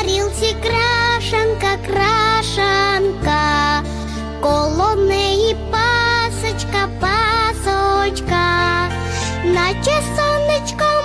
тарілці крашанка, крашанка, коло неї пасочка, пасочка, наче сонечко.